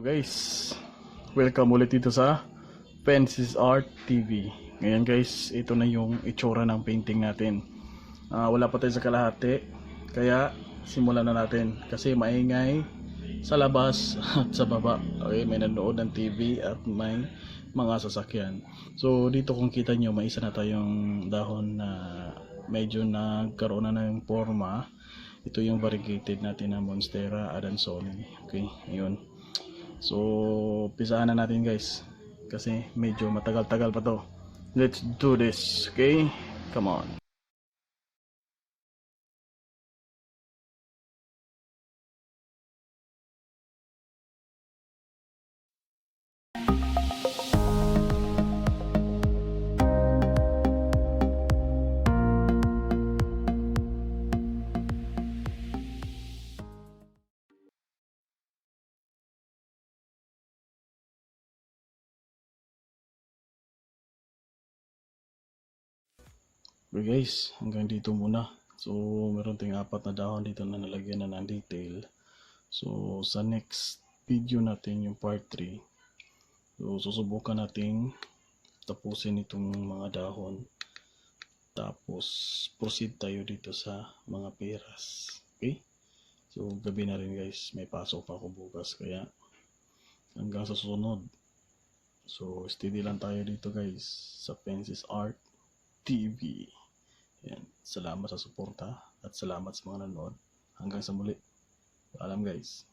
guys, welcome ulit dito sa Fences Art TV. Ngayon guys, ito na yung itsura ng painting natin. Ah, wala pa tayo sa kalahati, kaya simulan na natin. Kasi maingay sa labas at sa baba. Okay, may nanood ng TV at may mga sasakyan. So dito kung kita nyo, may isa na tayong dahon na medyo nagkaroon na ng forma. Ito yung variegated natin na Monstera Adansoni. Okay, ayun. So, pisaan na natin guys. Kasi medyo matagal-tagal pa to. Let's do this, okay? Come on. Okay guys, hanggang dito muna. So, meron tayong apat na dahon dito na nalagyan na ng detail. So, sa next video natin yung part 3. So, susubukan nating tapusin itong mga dahon. Tapos, proceed tayo dito sa mga peras. Okay? So, gabi na rin guys. May pasok pa ako bukas. Kaya, hanggang sa susunod. So, steady lang tayo dito guys. Sa Fences Art TV. Salamat sa suporta at salamat sa mga nanood. Hanggang sa muli. Paalam guys.